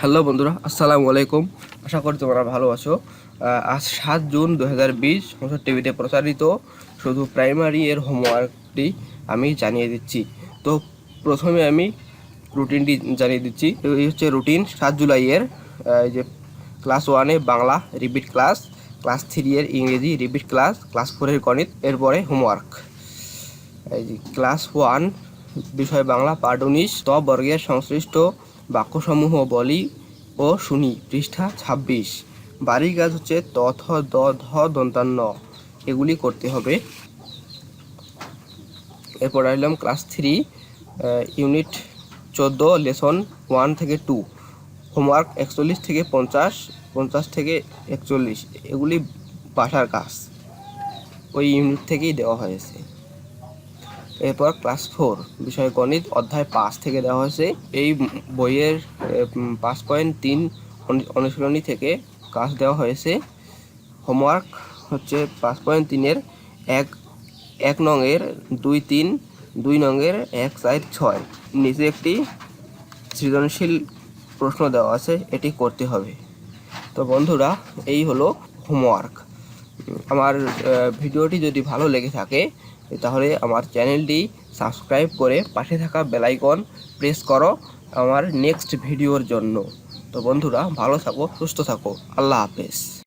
Hello বন্ধুরা, আসসালামু আলাইকুম। আশা করি তোমরা ভালো আছো। আজ সাত জুন দু হাজার বিশ টিভিতে প্রচারিত শুধু প্রাইমারি এর হোমওয়ার্কটি আমি জানিয়ে দিচ্ছি। তো প্রথমে আমি রুটিনটি জানিয়ে দিচ্ছি। এই হচ্ছে রুটিন সাত জুলাইয়ের এই যে ক্লাস ওয়ানে Bangla repeat class class three এর ইংরেজি রিপিট ক্লাস ক্লাস ফোরের গণিত, এরপরে হোমওয়ার্ক এই যে ক্লাস ওয়ান বিষয় বাংলা পাঠ উনিশ ত বর্গের সংশ্লিষ্ট বাক্যসমূহ বলি ও শুনি, পৃষ্ঠা ছাব্বিশ। বাড়ির কাজ হচ্ছে ত, থ, দ, ধ, দন্তান্ন। এগুলি করতে হবে। এরপর আসলাম ক্লাস থ্রি ইউনিট চোদ্দ, লেসন ওয়ান থেকে টু। হোমওয়ার্ক একচল্লিশ থেকে পঞ্চাশ পঞ্চাশ থেকে একচল্লিশ। এগুলি বাসার কাজ। ওই ইউনিট থেকেই দেওয়া হয়েছে। এরপর ক্লাস ফোর বিষয় গণিত, অধ্যায় পাঁচ থেকে দেওয়া হয়েছে। এই বইয়ের পাঁচ পয়েন্ট তিন অনুশীলনী থেকে কাজ দেওয়া হয়েছে। হোমওয়ার্ক হচ্ছে পাঁচ পয়েন্ট তিনের এক এক নংয়ের দুই তিন, দুই নংয়ের এক চার ছয়। নিচে একটি সৃজনশীল প্রশ্ন দেওয়া আছে, এটি করতে হবে। তো বন্ধুরা, এই হলো হোমওয়ার্ক আমার ভিডিওটি যদি ভালো লেগে থাকে, তাহলে আমার চ্যানেলটি সাবস্ক্রাইব করে পাশে থাকা বেলাইকন প্রেস করো আমার নেক্সট ভিডিওর জন্য। তো বন্ধুরা, ভালো থাকো, সুস্থ থাকো। আল্লাহ হাফেজ।